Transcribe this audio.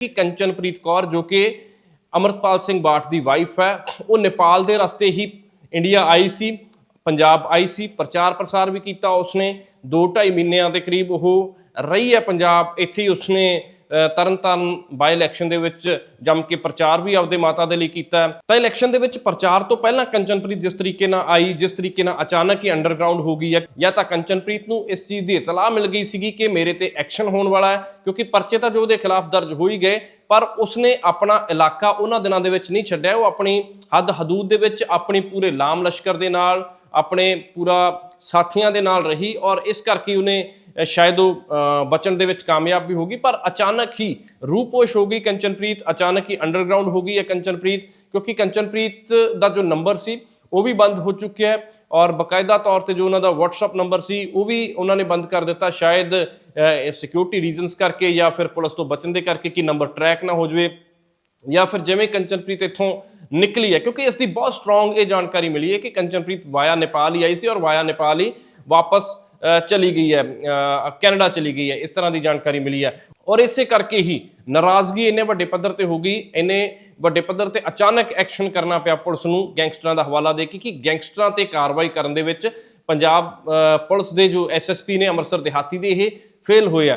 ਕਿ ਕੰਚਨਪ੍ਰੀਤ ਕੌਰ ਜੋ ਕਿ ਅਮਰਪਾਲ ਸਿੰਘ ਬਾਠ ਦੀ ਵਾਈਫ ਹੈ, ਉਹ ਨੇਪਾਲ ਦੇ ਰਸਤੇ ਹੀ ਇੰਡੀਆ ਆਈ ਸੀ, ਪੰਜਾਬ ਆਈ ਸੀ, ਪ੍ਰਚਾਰ ਪ੍ਰਸਾਰ ਵੀ ਕੀਤਾ ਉਸਨੇ 2.5 ਮਹੀਨਿਆਂ ਦੇ ਕਰੀਬ ਉਹ ਰਹੀ ਹੈ ਪੰਜਾਬ, ਇੱਥੇ ਹੀ ਉਸਨੇ ਤਰਨਤਾਰਨ ਬਾਈ ਇਲੈਕਸ਼ਨ ਦੇ ਵਿੱਚ ਜੰਮ ਕੇ ਪ੍ਰਚਾਰ ਵੀ ਆਪਦੇ ਮਾਤਾ ਦੇ ਲਈ ਕੀਤਾ ਤਾਂ ਇਲੈਕਸ਼ਨ ਦੇ ਵਿੱਚ ਪ੍ਰਚਾਰ ਤੋਂ ਪਹਿਲਾਂ ਕੰਚਨਪ੍ਰੀਤ ਜਿਸ ਤਰੀਕੇ ਨਾਲ ਆਈ, ਜਿਸ ਤਰੀਕੇ ਨਾਲ ਅਚਾਨਕ ਹੀ ਅੰਡਰਗਰਾਉਂਡ ਹੋ ਗਈ ਹੈ, ਜਾਂ ਤਾਂ ਕੰਚਨਪ੍ਰੀਤ ਨੂੰ ਇਸ ਚੀਜ਼ ਦੀ ਇਤਲਾਹ ਮਿਲ ਗਈ ਸੀਗੀ ਕਿ ਮੇਰੇ ਤੇ ਐਕਸ਼ਨ ਹੋਣ ਵਾਲਾ ਹੈ, ਕਿਉਂਕਿ ਪਰਚੇ ਤਾਂ ਜੋ ਉਹਦੇ ਖਿਲਾਫ ਦਰਜ ਹੋ ਹੀ ਗਏ, ਪਰ ਉਸਨੇ ਆਪਣਾ ਇਲਾਕਾ ਉਹਨਾਂ ਦਿਨਾਂ ਦੇ ਵਿੱਚ ਨਹੀਂ ਛੱਡਿਆ, ਉਹ ਆਪਣੀ ਹੱਦ ਹਦੂਦ ਦੇ ਵਿੱਚ ਆਪਣੀ ਪੂਰੇ ਲਾਮ ਲਸ਼ਕਰ ਦੇ ਨਾਲ ਆਪਣੇ ਪੂਰਾ ਸਾਥੀਆਂ ਦੇ ਨਾਲ ਰਹੀ ਔਰ ਇਸ ਕਰਕੇ ਉਹਨੇ ਸ਼ਾਇਦ ਉਹ ਬਚਣ ਦੇ ਵਿੱਚ ਕਾਮਯਾਬ ਵੀ ਹੋਗੀ ਪਰ ਅਚਾਨਕ ਹੀ ਰੂਪੋਸ਼ ਹੋ ਗਈ ਕੰਚਨਪ੍ਰੀਤ, ਅਚਾਨਕ ਹੀ ਅੰਡਰਗਰਾਉਂਡ ਹੋ ਗਈ ਹੈ ਕੰਚਨਪ੍ਰੀਤ, ਕਿਉਂਕਿ ਕੰਚਨਪ੍ਰੀਤ ਦਾ ਜੋ ਨੰਬਰ ਸੀ, ਉਹ ਵੀ ਬੰਦ ਹੋ ਚੁੱਕਿਆ ਹੈ ਔਰ ਬਕਾਇਦਾ ਤੌਰ ਤੇ ਜੋ ਉਹਨਾਂ ਦਾ WhatsApp ਨੰਬਰ ਸੀ, ਉਹ ਵੀ ਉਹਨਾਂ ਨੇ ਬੰਦ ਕਰ ਦਿੱਤਾ, ਸ਼ਾਇਦ ਸਿਕਿਉਰਿਟੀ ਰੀਜ਼ਨਸ ਕਰਕੇ ਜਾਂ ਫਿਰ ਪੁਲਿਸ ਤੋਂ ਬਚਣ ਦੇ ਕਰਕੇ ਕਿ ਨੰਬਰ ਟਰੈਕ ਨਾ ਹੋ ਜਾਵੇ। ਜਾਂ ਫਿਰ ਜਿਵੇਂ ਕੰਚਨਪ੍ਰੀਤ ਇੱਥੋਂ ਨਿਕਲੀ ਹੈ, ਕਿਉਂਕਿ ਇਸ ਦੀ ਬਹੁਤ ਸਟਰੋਂਗ ਇਹ ਜਾਣਕਾਰੀ ਮਿਲੀ ਹੈ ਕਿ ਕੰਚਨਪ੍ਰੀਤ ਵਾਇਆ ਨੇਪਾਲ ਹੀ ਆਈ ਸੀ ਔਰ ਵਾਇਆ ਨੇਪਾਲ ਹੀ ਵਾਪਸ ਚਲੀ ਗਈ ਹੈ ਕੈਨੇਡਾ ਚਲੀ ਗਈ ਹੈ, ਇਸ ਤਰ੍ਹਾਂ ਦੀ ਜਾਣਕਾਰੀ ਮਿਲੀ ਹੈ। ਔਰ ਇਸੇ ਕਰਕੇ ਹੀ ਨਾਰਾਜ਼ਗੀ ਇੰਨੇ ਵੱਡੇ ਪੱਧਰ ਤੇ ਹੋ ਗਈ, ਇੰਨੇ ਵੱਡੇ ਪੱਧਰ ਤੇ ਅਚਾਨਕ ਐਕਸ਼ਨ ਕਰਨਾ ਪਿਆ ਪੁਲਿਸ ਨੂੰ ਗੈਂਗਸਟਰਾਂ ਦਾ ਹਵਾਲਾ ਦੇ ਕੇ ਕਿ ਗੈਂਗਸਟਰਾਂ ਤੇ ਕਾਰਵਾਈ ਕਰਨ ਦੇ ਵਿੱਚ ਪੰਜਾਬ ਪੁਲਿਸ ਦੇ ਜੋ ਐਸਐਸਪੀ ਨੇ ਅੰਮ੍ਰਿਤਸਰ ਦਿਹਾਤੀ ਦੇ ਇਹ ਫੇਲ ਹੋਏ ਆ।